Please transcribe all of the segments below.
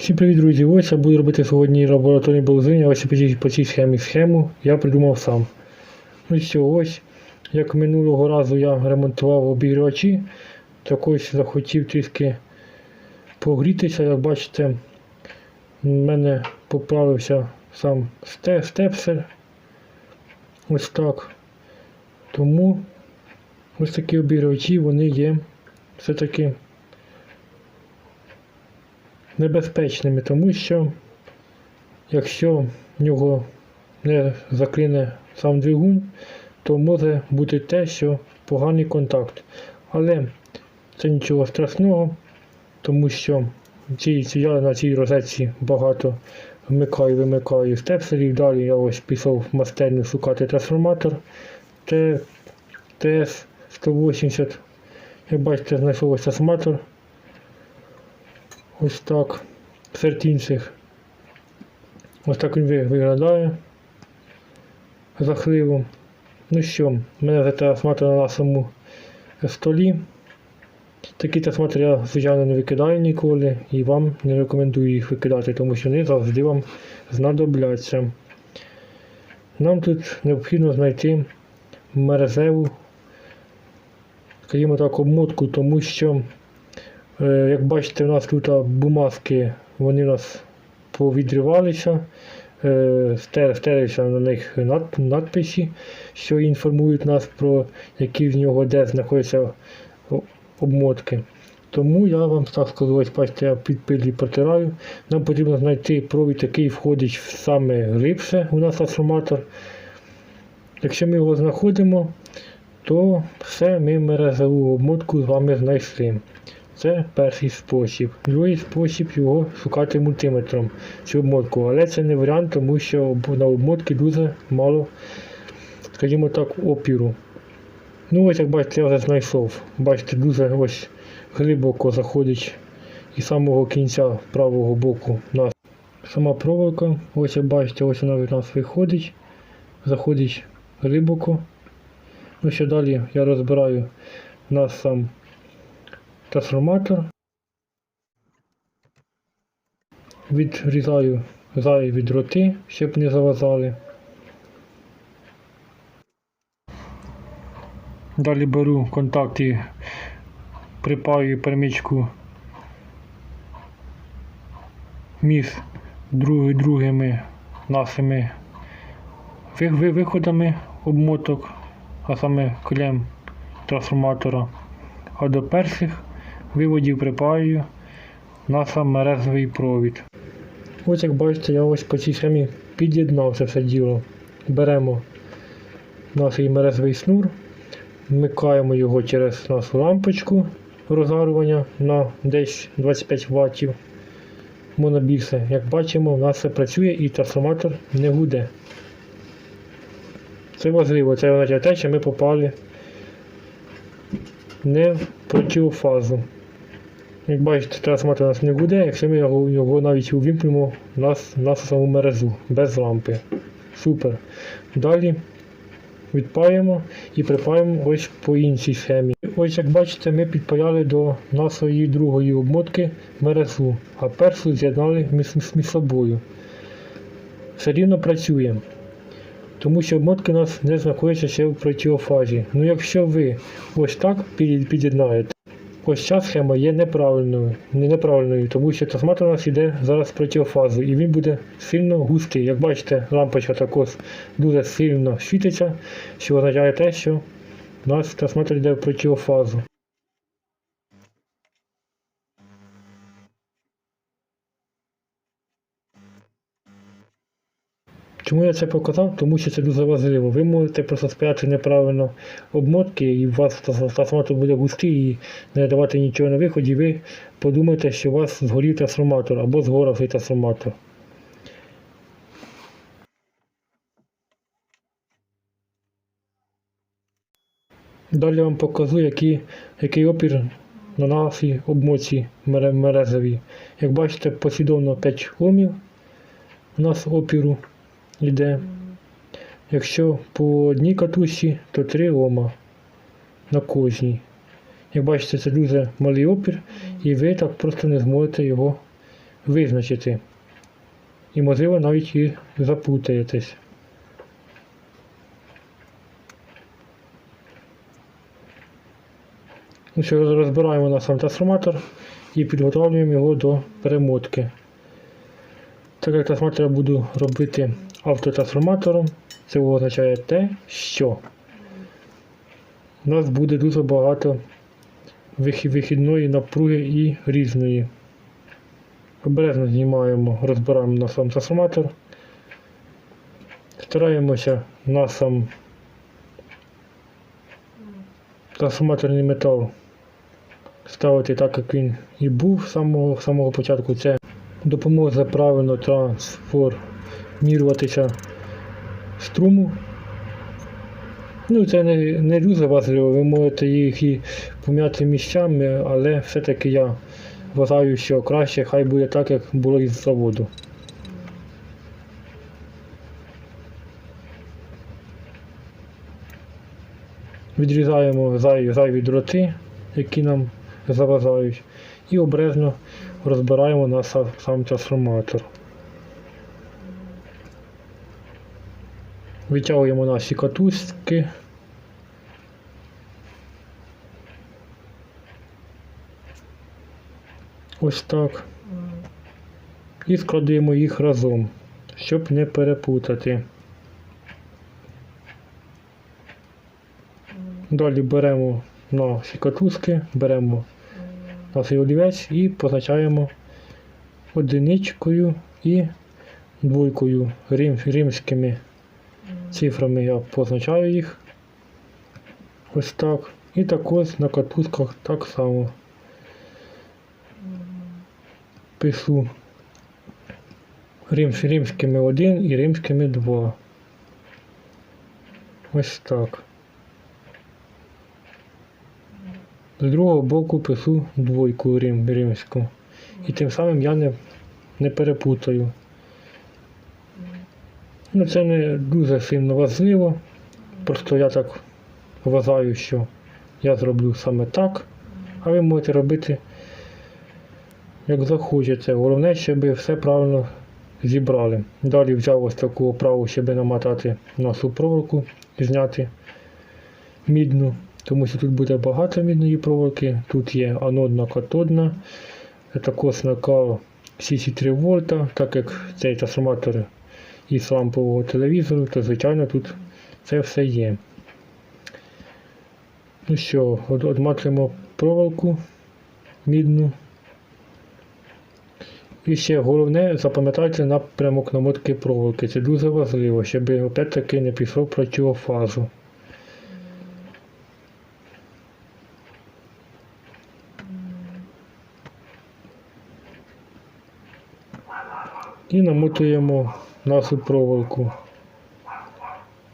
Всім привіт, друзі! Ось я буду робити сьогодні лабораторні балузини, ось по цій, схемі схему я придумав сам. Ну і все, ось, як минулого разу я ремонтував обігрівачі, так ось захотів трішки погрітися, як бачите, в мене поправився сам степсер. Ось так. Тому ось такі обігрівачі, вони є все-таки небезпечними, тому що якщо в нього не заклине сам двигун, то може бути те, що поганий контакт. Але це нічого страшного, тому що я на цій розетці багато вмикаю, вимикаю степселів. Далі я ось пішов в мастерню шукати трансформатор ТС-180. Як бачите, знайшов ось трансформатор. Ось так. Серед інших. Ось так він виглядає. Жахливо. Ну що, в мене вже трансформатор на нашому столі. Такі трансформатори я, звичайно, не викидаю ніколи і вам не рекомендую їх викидати, тому що вони завжди вам знадобляться. Нам тут необхідно знайти мережеву, скажімо так, обмотку, тому що Як бачите, у нас тут а, бумажки, вони у нас повідривалися, е, стерилися на них надписи, що інформують нас про які в нього де знаходяться обмотки. Тому я вам так скажу, бачите, я під пилі протираю. Нам потрібно знайти провід, який входить в саме глибше у нас трансформатор. Якщо ми його знаходимо, то все ми мережеву обмотку з вами знайшли. Це перший спосіб. Другий спосіб його шукати мультиметром цю обмотку. Але це не варіант, тому що на обмотки дуже мало, скажімо так, опіру. Ну ось як бачите, я вже знайшов. Бачите, дуже ось глибоко заходить із самого кінця правого боку нас сама проволока. Ось як бачите, ось вона від нас виходить, заходить глибоко. Ну ще далі я розбираю у нас сам трансформатор. Відрізаю зайві дроти, щоб не завазали. Далі беру контакт і припаю перемичку між друг- другими нашими ви- ви- виходами обмоток, а саме клем трансформатора. А до перших виводів припаю на сам мережевий провід. Ось як бачите, я ось по цій схемі під'єднав це все діло. Беремо наш мережевий шнур, вмикаємо його через нашу лампочку розгарування на десь 25 Вт. Можна. Як бачимо, у нас все працює і трансформатор не гуде. Це важливо, це означає те, що ми попали не в противофазу. Як бачите, трансформатор у нас не гуде, якщо ми його, його навіть увімкнемо в нас, в саму мережу без лампи. Супер. Далі відпаємо і припаємо ось по іншій схемі. Ось як бачите, ми підпаяли до нашої другої обмотки мережу, а першу з'єднали між, між собою. Все рівно працює. Тому що обмотки у нас не знаходяться ще в противофазі. Ну якщо ви ось так під'єднаєте, ось ця схема є неправильною, не неправильною, тому що трансформатор у нас йде зараз в противофазу і він буде сильно густий. Як бачите, лампочка також дуже сильно світиться, що означає те, що у нас трансформатор йде в противофазу. Чому я це показав? Тому що це дуже важливо. Ви можете просто спрятати неправильно обмотки, і у вас трансформатор буде густий і не давати нічого на виході, ви подумаєте, що у вас згорів трансформатор або згорав цей трансформатор. Далі я вам покажу, який, який опір на нашій обмотці мере- мережевій. Як бачите, послідовно 5 омів у нас опіру йде. Якщо по одній катушці, то 3 ома на кожній. Як бачите, це дуже малий опір, і ви так просто не зможете його визначити. І можливо навіть і запутаєтесь. Ну що, розбираємо на сам трансформатор і підготовлюємо його до перемотки. Так як трансформатор я буду робити автотрансформатором, це означає те, що у нас буде дуже багато вихідної напруги і різної. Обережно знімаємо, розбираємо на сам трансформатор. Стараємося на сам трансформаторний метал ставити так, як він і був з самого, самого початку. Це допоможе правильно трансформіруватися струму. Ну, це не, не дуже важливо, ви можете їх і пом'яти місцями, але все-таки я вважаю, що краще хай буде так, як було із заводу. Відрізаємо зай- зайві дроти, які нам заважають, і обережно розбираємо на са- сам трансформатор. Витягуємо наші катушки. Ось так. І складаємо їх разом, щоб не перепутати. Далі беремо наші катушки, беремо наш олівець і позначаємо одиничкою і двойкою рим, римськими цифрами я позначаю їх. Ось так. І також на катушках так само. Пишу рим, римськими 1 і римськими 2. Ось так. З другого боку пишу двойку рим, римську. І тим самим я не, не перепутаю. Ну, це не дуже сильно важливо. Просто я так вважаю, що я зроблю саме так, а ви можете робити як захочете. Головне, щоб все правильно зібрали. Далі взяв ось таку оправу, щоб намотати нашу проволоку і зняти мідну, тому що тут буде багато мідної проволоки. Тут є анодна катодна, також накал всі 3 вольта, так як цей трансформатор із лампового телевізору, то звичайно тут це все є. Ну що, отматуємо проволоку мідну. І ще головне, запам'ятайте напрямок намотки проволоки. Це дуже важливо, щоб опять-таки не пішов противофазу. І намотуємо нашу проволоку.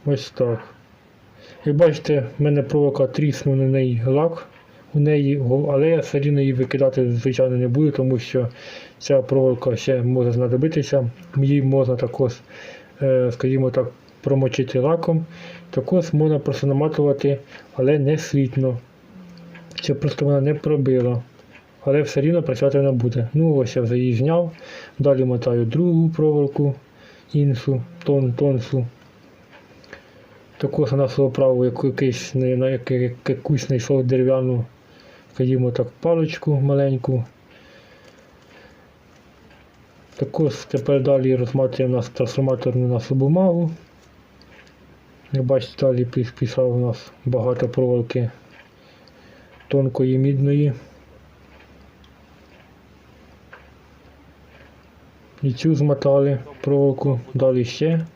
Ось так. Як бачите, в мене проволока тріснув на неї лак у неї, але я все рівно її викидати, звичайно, не буду, тому що ця проволока ще може знадобитися. Її можна також, е, скажімо так, промочити лаком. Також можна просто наматувати, але не світно. Щоб просто вона не пробила. Але все рівно працювати вона буде. Ну ось я вже її зняв. Далі мотаю другу проволоку, іншу, тон, тоншу. Також на свою праву якийсь, на якусь знайшов дерев'яну, скажімо так, паличку маленьку. Також тепер далі розматуємо нас трансформаторну нашу бумагу. Як бачите, далі пішла у нас багато проволоки тонкої мідної. І цю змотали проволоку, далі ще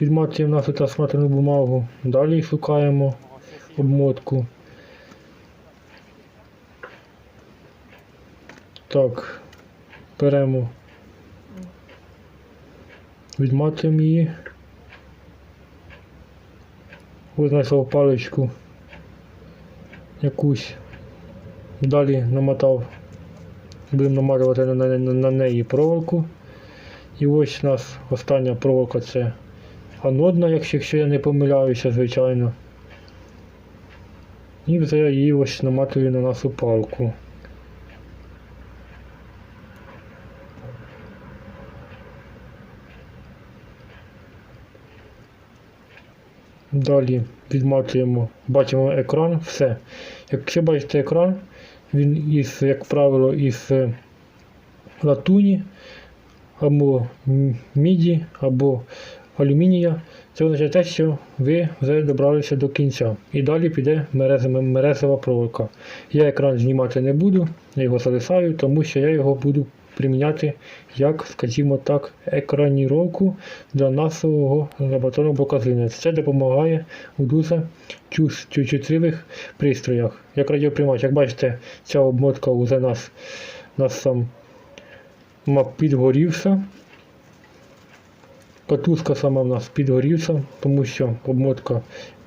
відматуємо нашу трансформаторну бумагу, далі шукаємо обмотку. Так, беремо, відматуємо її. Ось знайшов паличку якусь. Далі намотав, будемо наматувати на, на, на, на неї проволоку. І ось у нас остання проволока це анодна, якщо я не помиляюся, звичайно. І вже її ось наматую на нашу палку. Далі відматуємо, бачимо екран, все. Якщо бачите екран, він із, як правило, із е, латуні або міді, або алюмінія. Це означає те, що ви вже добралися до кінця. І далі піде мерезова, мерезова проволока. Я екран знімати не буду, я його залишаю, тому що я його буду приміняти як, скажімо так, екраніровку для нашого лабораторного показання. Це допомагає у дуже чутливих пристроях. Як радіоприймач, як бачите, ця обмотка вже нас, нас сам ма- підгорівся. Катушка сама в нас підгорівся, тому що обмотка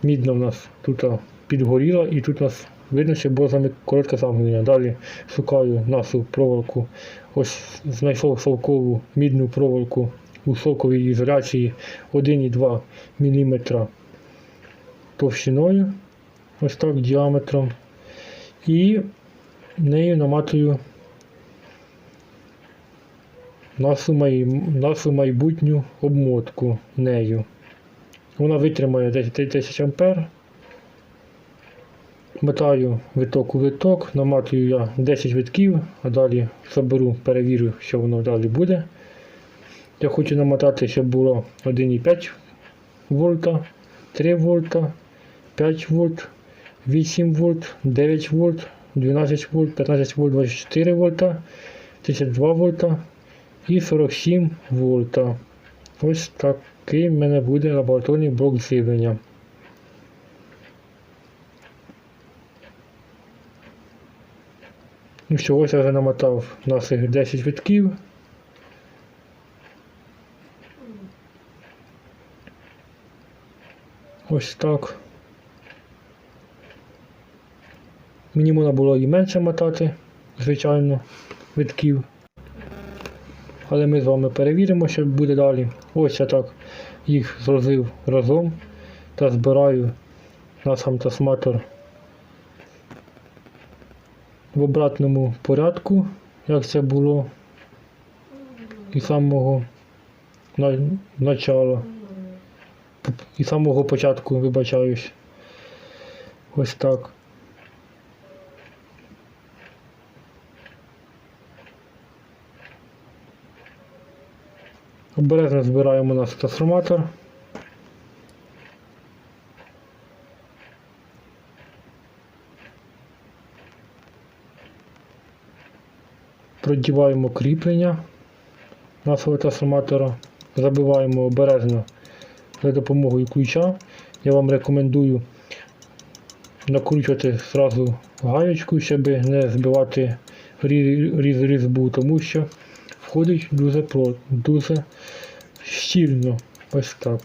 мідна в нас тут підгоріла і тут у нас видно, що було коротке замкнення. Далі шукаю нашу проволоку. Ось знайшов шовкову мідну проволоку у шовковій ізоляції 1,2 мм товщиною, ось так діаметром. І нею наматую нашу, май... нашу майбутню обмотку нею. Вона витримає десь 3000 ампер. Мотаю виток у виток, наматую я 10 витків, а далі заберу, перевірю, що воно далі буде. Я хочу намотати, щоб було 1,5 вольта, 3 вольта, 5 вольт, 8 вольт, 9 вольт, 12 вольт, 15 вольт, 24 вольта, 32 вольта і 47 вольта. Ось такий в мене буде лабораторний блок живлення. Ну що, ось я вже намотав наших 10 витків. Ось так. Мені можна було і менше мотати, звичайно, витків. Але ми з вами перевіримо, що буде далі. Ось я так їх зложив разом та збираю на сам трансформатор в обратному порядку, як це було і самого на, начала. І самого початку, вибачаюсь. Ось так. Обережно збираємо наш трансформатор. Продіваємо кріплення нашого трансформатора, забиваємо обережно за допомогою ключа. Я вам рекомендую накручувати зразу гаєчку, щоб не збивати різ- різьбу, тому що входить дуже, плотно, дуже щільно. Ось так.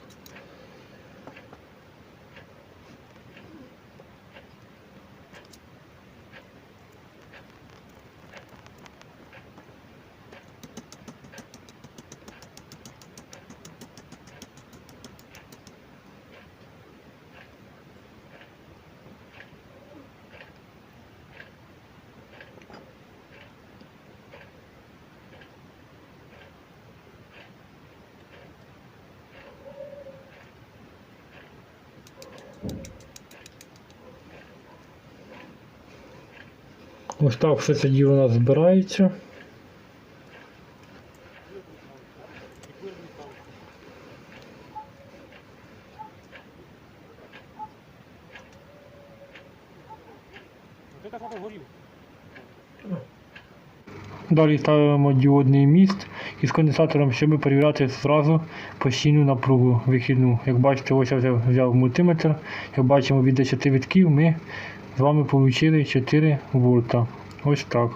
Ось так все це діло нас збирається. Далі ставимо діодний міст із конденсатором, щоб перевіряти зразу постійну напругу вихідну. Як бачите, ось я взяв мультиметр. Як бачимо від 10 витків ми з вами отримали 4 вольта. Ось так.